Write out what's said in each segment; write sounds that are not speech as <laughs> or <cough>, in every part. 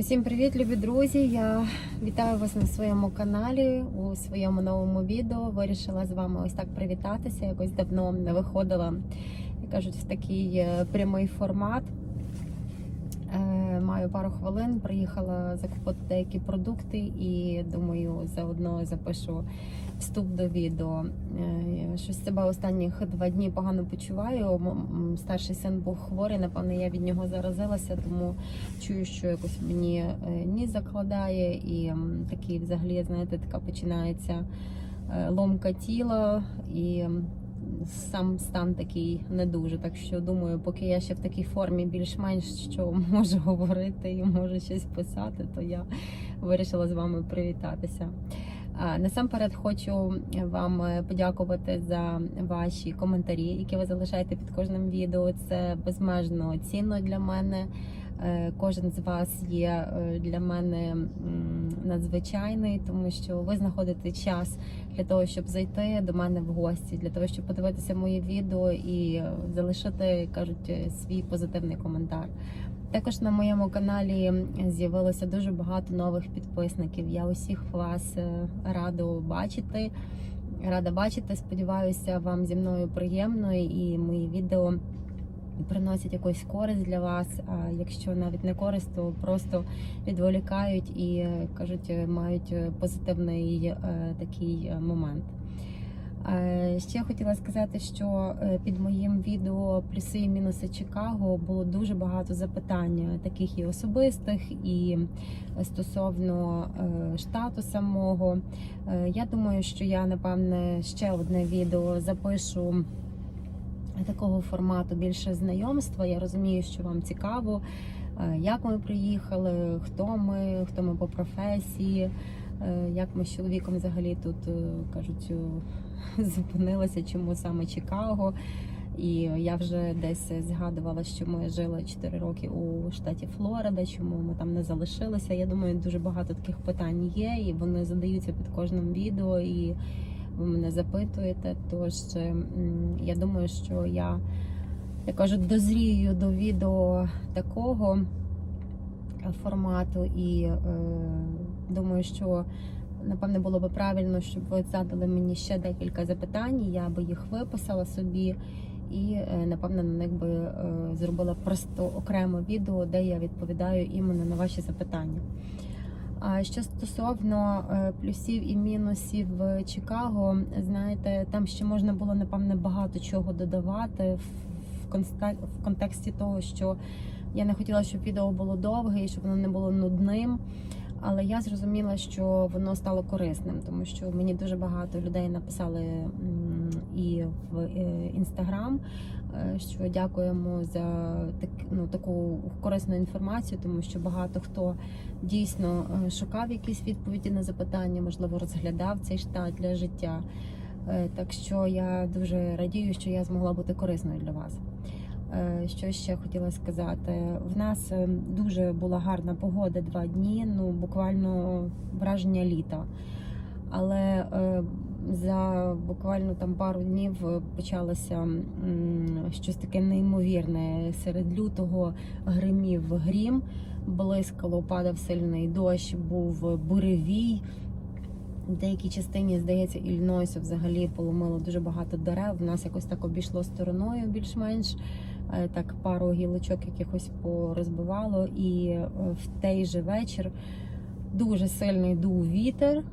Усім привіт, любі друзі! Я вітаю вас на своєму каналі у своєму новому відео. Вирішила з вами ось так привітатися. Якось давно не виходила, як кажуть, в такий е, прямий формат. Е, Маю пару хвилин, приїхала закупити деякі продукти і думаю, заодно запишу вступ до відео. Е, Щось себе останніх два дні погано почуваю. Старший син був хворий, напевно, я від нього заразилася, тому чую, що якось мені е, ніс закладає, і такий, взагалі, знаєте, така починається е, ломка тіла і сам стан такий не дуже. Так що думаю, поки я ще в такій формі більш-менш що можу говорити і можу щось писати, то я вирішила з вами привітатися. Насамперед хочу вам е, подякувати за ваші коментарі, які ви залишаєте під кожним відео. Це безмежно цінно для мене. Е, Кожен з вас є е, для мене надзвичайний, тому що ви знаходите час для того, щоб зайти до мене в гості, для того, щоб подивитися моє відео і е, залишити, кажуть, е, свій позитивний коментар. Також на моєму каналі з'явилося дуже багато нових підписників. Я усіх вас е, рада бачити. Рада бачити. Сподіваюся, вам зі мною приємно і мої відео приносять якусь користь для вас. А якщо навіть не користь, то просто відволікають і е, кажуть, мають е, позитивний такий момент. Е, Ще хотіла сказати, що е, під моїм відео плюси і мінуси Чикаго було дуже багато запитань, е, таких і особистих, і стосовно штату самого. Я думаю, що я напевне ще одне відео запишу такого формату більше знайомства. Я розумію, що вам цікаво, як ми приїхали, хто ми, хто ми по професії, як ми з чоловіком взагалі тут кажуть <laughs> е, зупинилися, чому саме Чикаго. І я вже десь згадувала, що ми жили 4 роки у штаті Флорида, чому ми там не залишилися. Я думаю, дуже багато таких питань є, і вони задаються під кожним відео, і ви мене запитуєте. Тож я думаю, що я, я кажу, дозрію до відео такого формату, і е, думаю, що напевне було би правильно, щоб ви задали мені ще декілька запитань, я би їх виписала собі. І е, напевно на них би е, зробила просто окреме відео, де я відповідаю іменно на ваші запитання. А що стосовно е, плюсів і мінусів Чикаго, знаєте, там ще можна було напевне багато чого додавати в контексті того, що я не хотіла, щоб відео було довге і щоб воно не було нудним. Але я зрозуміла, що воно стало корисним, тому що мені дуже багато людей написали і в інстаграм, що дякуємо за так, ну, таку корисну інформацію, тому що багато хто дійсно е, шукав якісь відповіді на запитання, можливо, розглядав цей штат для життя. Е, Так що я дуже радію, що я змогла бути корисною для вас. Е, Що ще хотіла сказати? В нас е, дуже була гарна погода два дні, ну буквально враження літа. Але е, за буквально там пару днів почалося щось таке неймовірне. Серед лютого гримів грім, блискало, падав сильний дощ, був буревій. В деякій частині, здається, Ільнойсу взагалі поломило дуже багато дерев. У нас якось так обійшло стороною більш-менш. Е, Так, пару гілочок якихось порозбивало. І е, в той же вечір дуже сильний дув вітер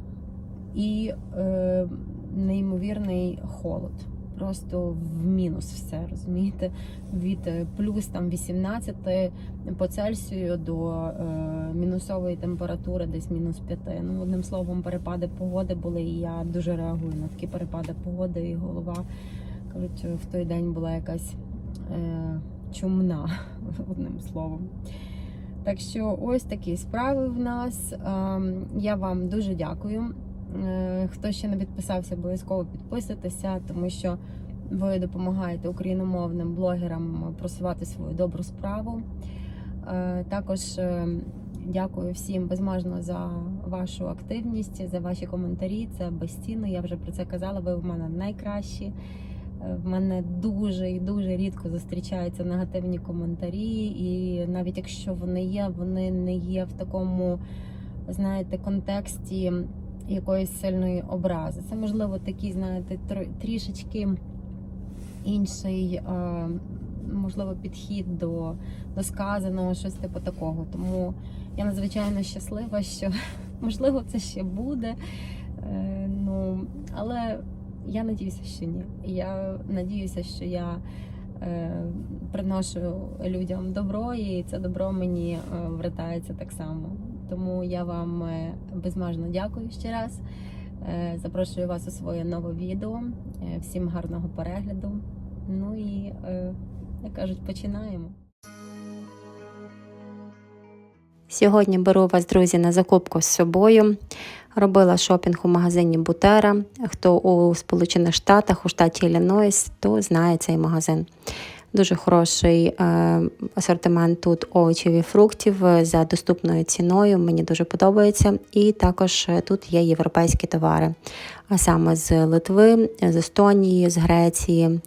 і е, неймовірний холод. Просто в мінус все, розумієте? Від е, плюс там 18 по Цельсію до е, мінусової температури, десь мінус 5. Ну, одним словом, перепади погоди були, і я дуже реагую на такі перепади погоди, і голова кажуть, в той день була якась чумна, <laughs> одним словом. Так що ось такі справи в нас. Я вам дуже дякую. Е, Хто ще не підписався, обов'язково підписуйтеся, тому що ви допомагаєте україномовним блогерам просувати свою добру справу. Е, Також е, дякую всім безмежно за вашу активність, за ваші коментарі. Це безцінно. Я вже про це казала. Ви в мене найкращі. В мене дуже і дуже рідко зустрічаються негативні коментарі, і навіть якщо вони є, вони не є в такому, знаєте, контексті якоїсь сильної образи. Це можливо такий, знаєте, трішечки інший, е, можливо, підхід до, до сказаного, щось типу такого. Тому я надзвичайно щаслива, що <laughs> можливо це ще буде. Е, ну, але я надіюся, що ні. Я надіюся, що я е, приношу людям добро, і це добро мені е, вертається так само. Тому я вам е, безмежно дякую ще раз. Е, запрошую вас у своє нове відео. Е, всім гарного перегляду. Ну і, е, як кажуть, починаємо. Сьогодні беру вас, друзі, на закупку з собою. Робила шопінг у магазині Бутера. Хто у Сполучених Штатах, у штаті Іллінойс, то знає цей магазин. Дуже хороший е, асортимент тут овочів і фруктів е, за доступною ціною. Мені дуже подобається. І також е, тут є європейські товари, а саме з Литви, з Естонії, з Греції,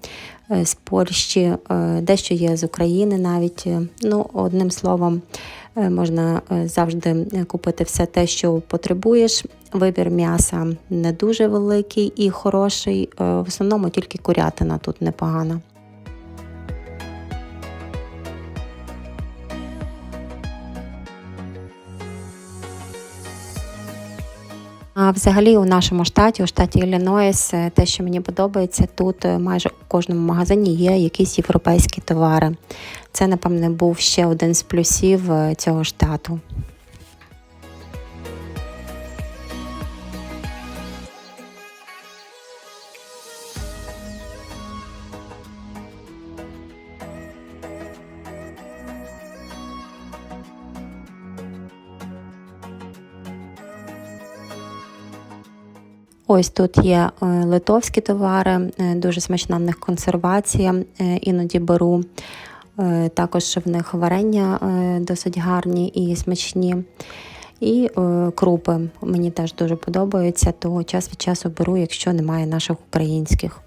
з Польщі, дещо є з України навіть. Ну, одним словом, можна е, завжди е, купити все те, що потребуєш. Вибір м'яса не дуже великий і хороший. Е, В основному тільки курятина тут непогана. А взагалі у нашому штаті, у штаті Іллінойс, е, те, що мені подобається, тут е, майже у кожному магазині є якісь європейські товари. Це, напевне, був ще один з плюсів е, цього штату. Ось тут є е, литовські товари, е, дуже смачна в них консервація, е, іноді беру. Також в них варення досить гарні і смачні. І крупи мені теж дуже подобаються, то час від часу беру, якщо немає наших українських.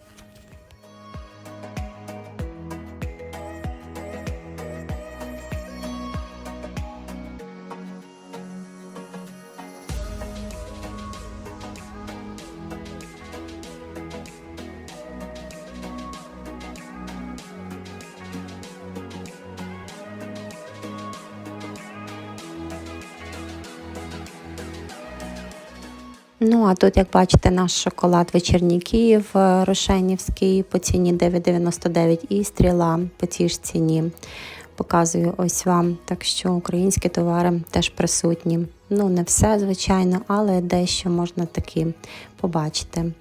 Тут, як бачите, наш шоколад вечірній Київ Рошенівський по ціні 9,99 і стріла по цій ж ціні. Показую ось вам. Так що українські товари теж присутні. Ну, не все, звичайно, але дещо можна таки побачити.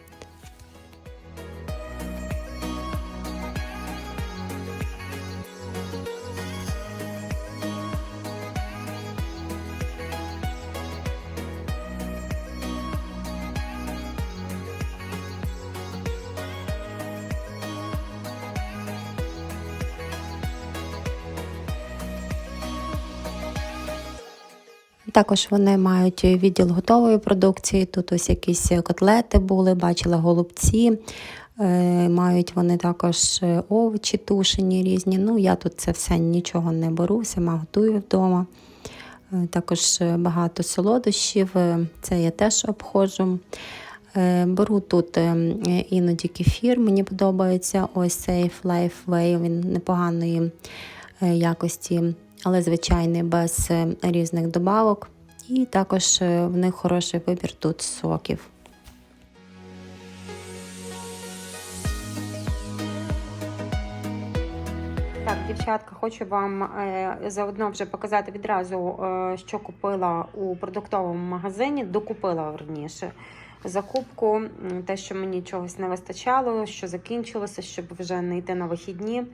Також вони мають відділ готової продукції. Тут ось якісь котлети були, бачила голубці. Е, Мають вони також е, овочі тушені різні. Ну, я тут це все нічого не беру, сама готую вдома. Е, Також багато солодощів, це я теж обходжу. Беру тут іноді кефір, мені подобається. Ось цей Life Way, він непоганої якості, але звичайний без е, різних добавок. І також е, в них хороший вибір тут соків. Так, дівчатка, хочу вам е, заодно вже показати відразу, що купила у продуктовому магазині, докупила верніше закупку, те, що мені чогось не вистачало, що закінчилося, щоб вже не йти на вихідні.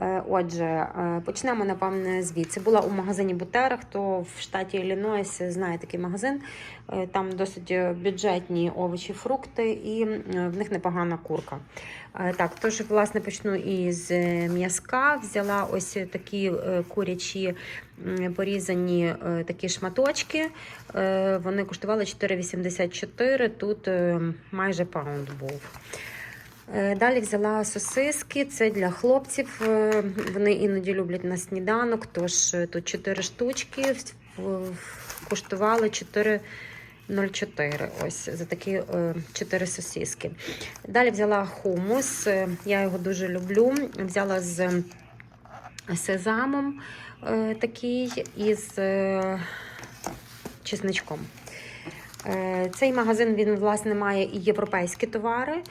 Е, Отже, е, почнемо напевне звідси. Була у магазині Бутера, хто в штаті Іллінойс знає такий магазин. Е, Там досить бюджетні овочі, фрукти, і в них непогана курка. Так, тож, власне, почну із м'язка. Взяла ось такі курячі порізані такі шматочки. Вони коштували 4,84, тут майже паунд був. Е, Далі взяла сосиски, це для хлопців. е, Вони іноді люблять на сніданок, тож е, тут 4 штучки коштували 4,04. Ось за такі 4 сосиски. Далі взяла хумус, я його дуже люблю. Взяла з сезамом такий і з чесничком. Цей магазин він власне має і європейські товари.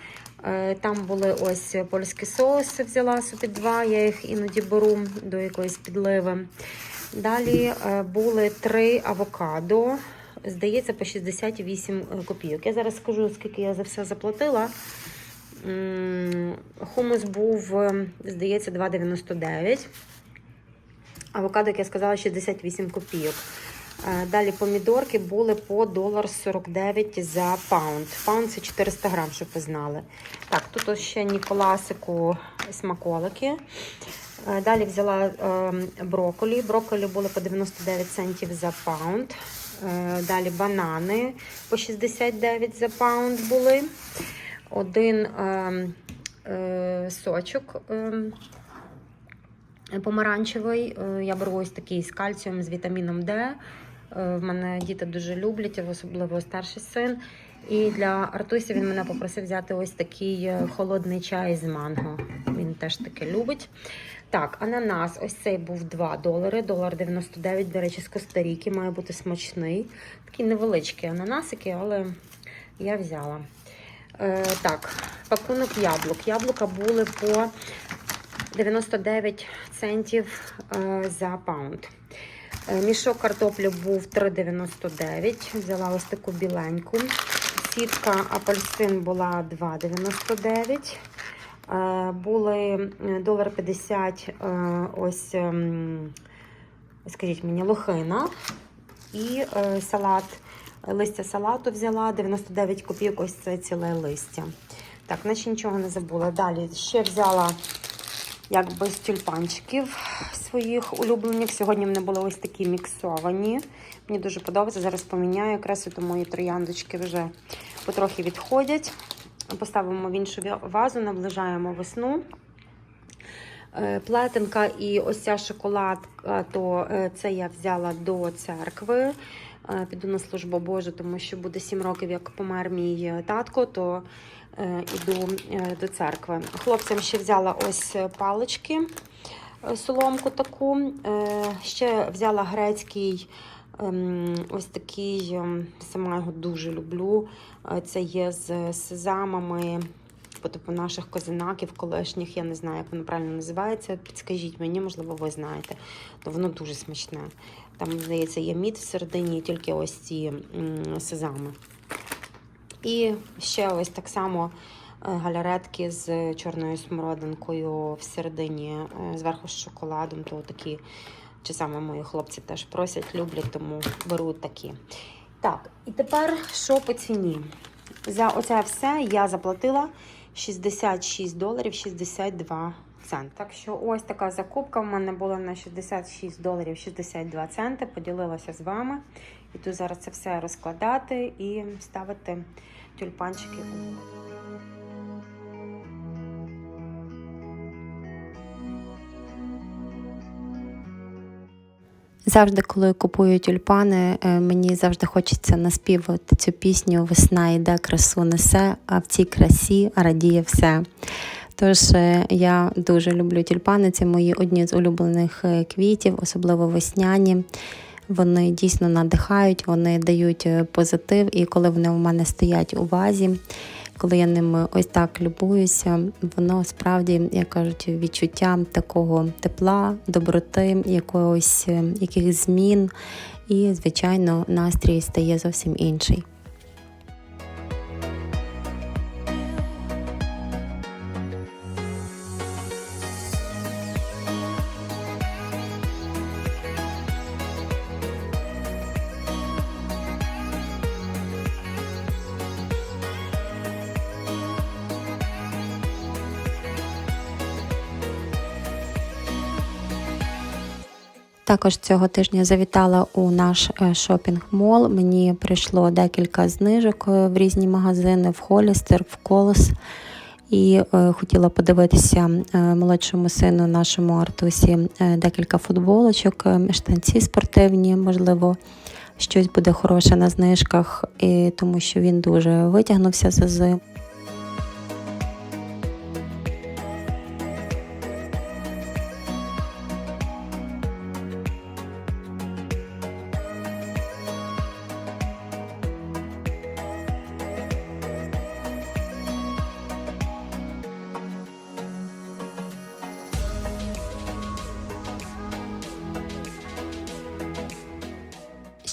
Е, Там були ось польські соуси, взяла собі два, я їх іноді беру до якоїсь підливи. Далі е, були три авокадо, здається, по 68 копійок. Я зараз скажу, скільки я за все заплатила. Хумус був, е, здається, 2,99. Авокадо, як я сказала, 68 копійок. Далі помідорки були по долар 49 за паунд. Паунд це 400 грам, щоб ви знали. Так, тут ще Ніколасику смаколики. Далі взяла е, брокколі. Брокколі були по 99 центів за паунд. Е, Далі банани по 69 за паунд були. Один е, е, сочок. Е, Помаранчевий. Е, Я беру ось такий з кальцієм, з вітаміном Д. Е, В мене діти дуже люблять, особливо старший син. І для Артусі він мене попросив взяти ось такий е, холодний чай з манго. Він теж таке любить. Так, ананас, ось цей був 2 долари, долар 99, до речі, з Коста-Ріки, має бути смачний. Такі невеличкі ананасики, але я взяла. Е, так, пакунок яблук. Яблука були по 99 центів е, за паунд. Е, Мішок картоплі був 3,99. Взяла ось таку біленьку. Сітка апельсин була 2,99. Е, Були е, долар 50 е, ось, ем, скажіть мені, лохина і салат. Листя салату взяла 99 копійок, ось це ціле листя. Так, наче нічого не забула. Далі ще взяла якби з тюльпанчиків своїх улюблених. Сьогодні в мене були ось такі міксовані. Мені дуже подобається. Зараз поміняю красу, то мої трояндочки вже потрохи відходять. Поставимо в іншу вазу, наближаємо весну. Е, Плетенка і ось ця шоколадка, то е, це я взяла до церкви. Е, Піду на службу Божу, тому що буде 7 років, як помер мій татко, то іду е, до церкви. Хлопцям ще взяла ось палички, е, соломку таку. Е, Ще взяла грецький ем, ось такий, ем, сама його дуже люблю. Е, Це є з сезамами по типу наших козинаків, колишніх, я не знаю, як воно правильно називається. Підскажіть мені, можливо, ви знаєте. То воно дуже смачне. Там, здається, є мід всередині, тільки ось ці сезами. І ще ось так само е, галяретки з чорною смородинкою всередині, е, зверху з шоколадом, то такі часами мої хлопці теж просять, люблять, тому беру такі. Так, і тепер що по ціні? За оце все я заплатила 66 доларів 62 цент. Так що ось така закупка в мене була на 66 доларів 62 центи. Поділилася з вами. Іду зараз це все розкладати і ставити тюльпанчики. Завжди, коли купую тюльпани, е, мені завжди хочеться наспівати цю пісню Весна йде, красу несе, а в цій красі радіє все. Тож е, я дуже люблю тюльпани. Це мої одні з улюблених е, квітів, особливо весняні. Вони дійсно надихають, вони дають е, позитив, і коли вони у мене стоять у вазі, коли я ними ось так любуюся, воно справді, як кажуть, відчуття такого тепла, доброти, якогось яких якихось змін, і, звичайно, настрій стає зовсім інший. Також цього тижня завітала у наш шопінг-мол. Мені прийшло декілька знижок е, в різні магазини, в Холістер, в Колос. І е, хотіла подивитися е, молодшому сину нашому Артусі е, декілька футболочок, е, штанці спортивні, можливо, щось буде хороше на знижках, і, тому що він дуже витягнувся з ази.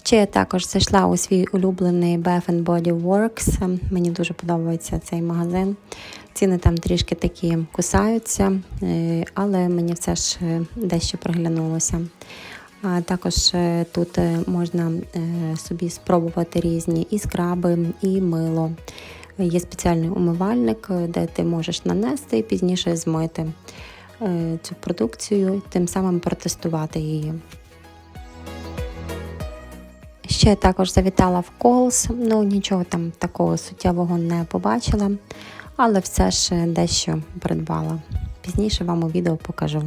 Ще я також зайшла у свій улюблений Bath Body Works. Мені дуже подобається цей магазин. Ціни там трішки такі кусаються, е, але мені все ж е, дещо приглянулося. Також е, тут можна собі спробувати різні і скраби, і мило. Є спеціальний умивальник, де ти можеш нанести і пізніше змити цю продукцію, тим самим протестувати її. Ще також завітала в Колс, ну нічого там такого суттєвого не побачила, але все ж дещо придбала. Пізніше вам у відео покажу.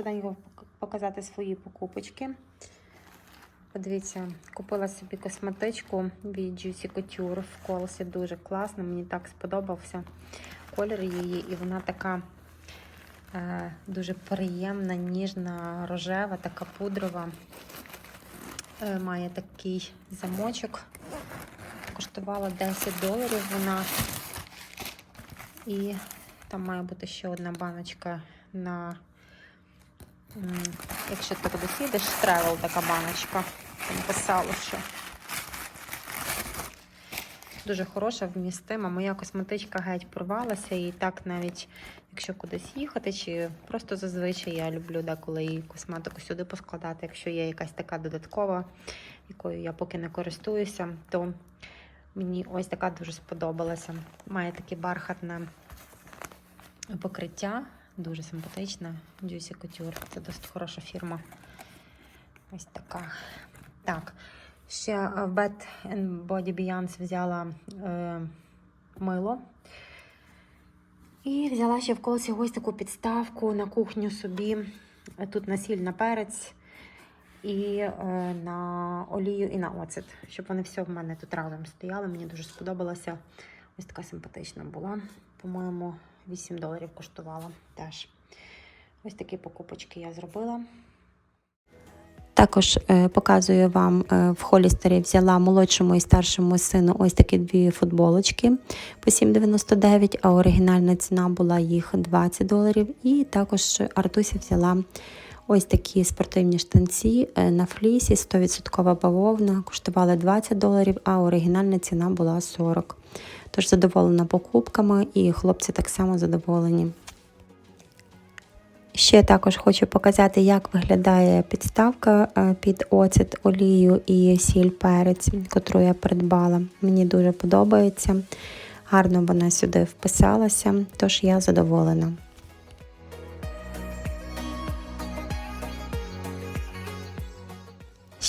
Швиденько показати свої покупочки. Подивіться, купила собі косметичку від Juicy Couture в колосі. Дуже класно, мені так сподобався колір її, і вона така е, дуже приємна, ніжна, рожева, така пудрова. Е, має такий замочок. Коштувала 10 доларів вона. І там має бути ще одна баночка на, якщо ти кудись їдеш, тревел така баночка. Там писало, що дуже хороша, вмістима. Моя косметичка геть порвалася, і так навіть, якщо кудись їхати, чи просто зазвичай я люблю деколи і косметику сюди поскладати. Якщо є якась така додаткова, якою я поки не користуюся, то мені ось така дуже сподобалася. Має таке бархатне покриття. Дуже симпатична. Juicy Couture. Це досить хороша фірма. Ось така. Так. Ще е, в Bath Body Beyond взяла е, мило. І взяла ще в колесі ось таку підставку на кухню собі. Е, Тут на сіль, на перець і е, на олію і на оцет. Щоб вони все в мене тут разом стояли. Мені дуже сподобалося. Ось така симпатична була. По-моєму, 8 доларів коштувала теж. Ось такі покупочки я зробила. Також е, показую вам е, в Холістері взяла молодшому і старшому сину ось такі дві футболочки по 7,99, а оригінальна ціна була їх 20 доларів. І також Артуся взяла ось такі спортивні штанці е, на флісі, 100% бавовна, коштували 20 доларів, а оригінальна ціна була 40. Тож задоволена покупками, і хлопці так само задоволені. Ще також хочу показати, як виглядає підставка е, під оцет, олію і сіль перець, котру я придбала. Мені дуже подобається. Гарно вона сюди вписалася, тож я задоволена.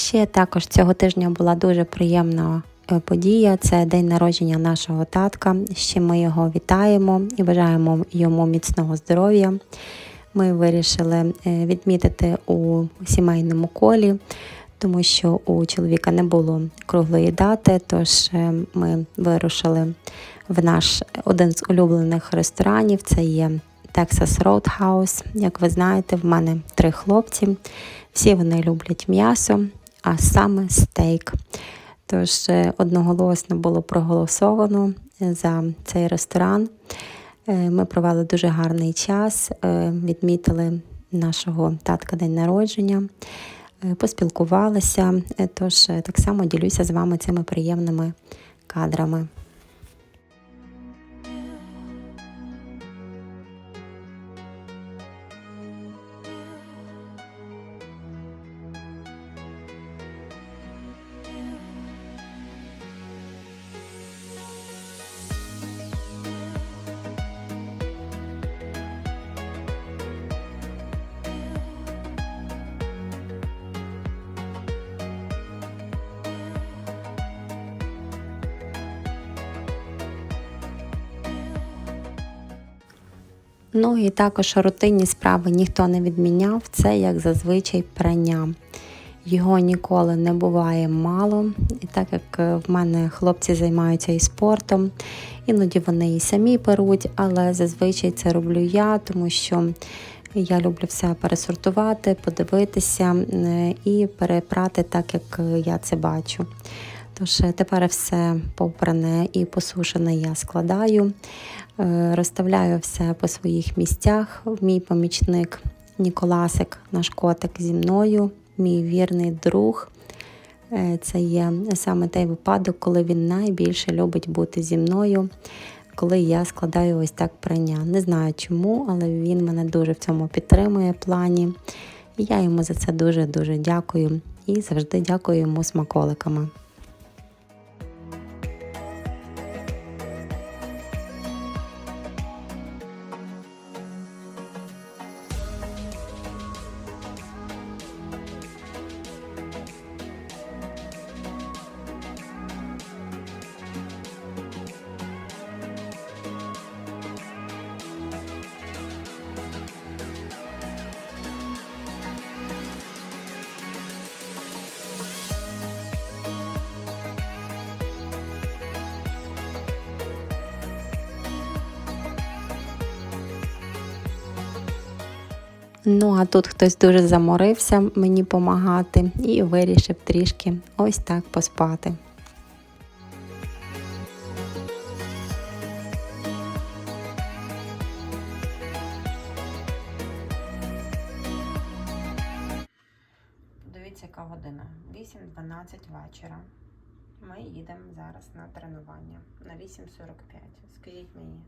Ще також цього тижня була дуже приємна е, подія. Це день народження нашого татка. Ще ми його вітаємо і бажаємо йому міцного здоров'я. Ми вирішили е, відмітити у сімейному колі, тому що у чоловіка не було круглої дати, тож е, ми вирушили в наш один з улюблених ресторанів. Це є Texas Roadhouse. Як ви знаєте, в мене три хлопці. Всі вони люблять м'ясо, а саме стейк. Тож е, одноголосно було проголосовано за цей ресторан. Е, Ми провели дуже гарний час, е, відмітили нашого татка день народження, е, поспілкувалися. Е, Тож е, так само ділюся з вами цими приємними кадрами. Ну і також рутинні справи ніхто не відміняв. Це як зазвичай прання. Його ніколи не буває мало, і так як е, в мене хлопці займаються і спортом, іноді вони і самі перуть, але зазвичай це роблю я, тому що я люблю все пересортувати, подивитися е, і перепрати так, як е, я це бачу. Тож е, тепер все попране і посушене я складаю, е, розставляю все по своїх місцях. Мій помічник Ніколасик, наш котик зі мною, мій вірний друг. Е, Це є саме той випадок, коли він найбільше любить бути зі мною, коли я складаю ось так прання. Не знаю чому, але він мене дуже в цьому підтримує плані. І я йому за це дуже-дуже дякую і завжди дякую йому смаколиками. Ну а тут хтось дуже заморився мені допомагати і вирішив трішки ось так поспати. Дивіться, яка година. 8.12 вечора. Ми їдемо зараз на тренування на 8.45. Скажіть мені,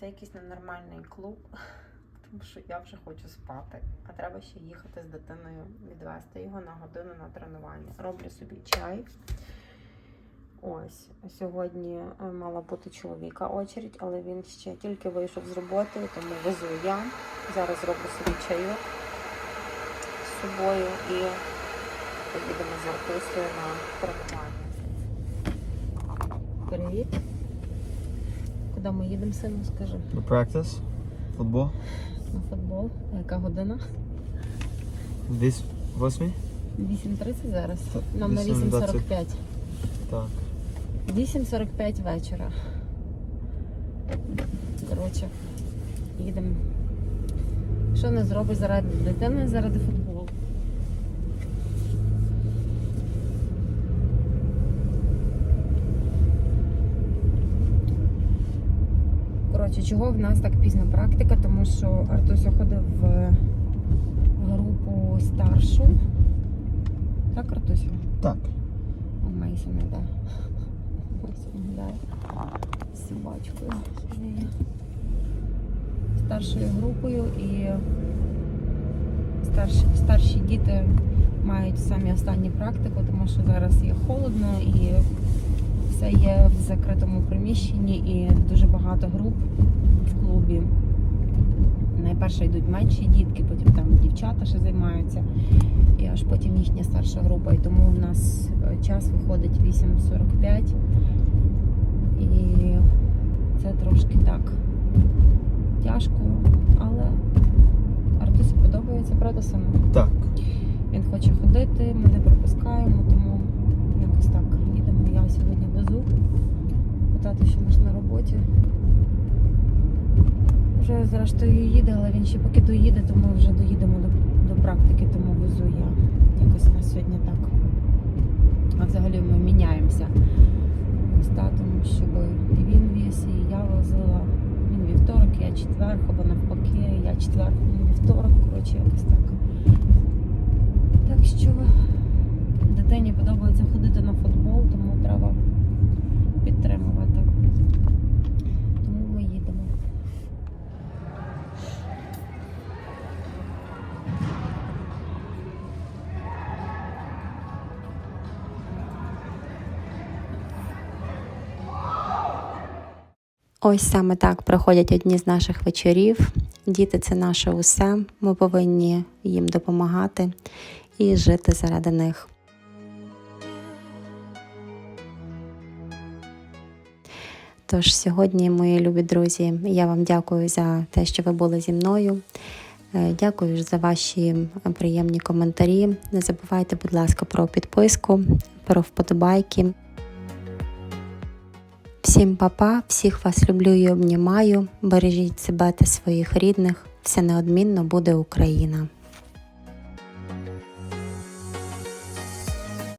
це якийсь ненормальний клуб, тому що я вже хочу спати, а треба ще їхати з дитиною, відвести його на годину на тренування. Роблю собі чай. Ось сьогодні е, мала бути чоловіка очередь, але він ще тільки вийшов з роботи, тому везу я. Зараз роблю собі чайок з собою і поїдемо з Артусою на тренування. Привіт. Куди ми їдемо, сину, скажи? For practice? Футбол? На футбол. Яка година? Віс... Восьмій? 8.30 зараз. Нам на 8:20. 8.45. Так. 8.45 вечора. Коротше, їдемо. Що не зробиш заради дитини, заради футболу? Коротше, чого в нас так пізна практика? Тому що Артуся ходив в групу старшу. Так, Артусю? Так. У Мейсона, да. Мейсон гуляє з собачкою. Старшою групою і старші, старші діти мають самі останні практику, тому що зараз є холодно і все є в закритому приміщенні і дуже багато груп в клубі. Найперше йдуть менші дітки, потім там дівчата ще займаються, і аж потім їхня старша група. І тому в нас е, час виходить 8.45. І це трошки так тяжко, але Артусі подобається, правда, саме? Так. Хоче ходити, ми не пропускаємо, тому якось так їдемо. Я сьогодні везу. Тато ще наш на роботі. Вже зрештою їде, але він ще поки доїде, то ми вже доїдемо до, до практики, тому везу я. Якось на сьогодні так. А взагалі ми міняємося з татом, щоб і він віз, і я возила. Він вівторок, я четвер, або навпаки, я четвер, він вівторок, коротше, якось так. Так що дитині подобається ходити на футбол, тому треба підтримувати. Тому ми їдемо. Ось саме так проходять одні з наших вечорів. Діти це наше усе. Ми повинні їм допомагати і жити заради них. Тож сьогодні, мої любі друзі, я вам дякую за те, що ви були зі мною. Е, Дякую за ваші приємні коментарі. Не забувайте, будь ласка, про підписку, про вподобайки. Всім па-па, всіх вас люблю і обнімаю. Бережіть себе та своїх рідних. Все неодмінно буде Україна.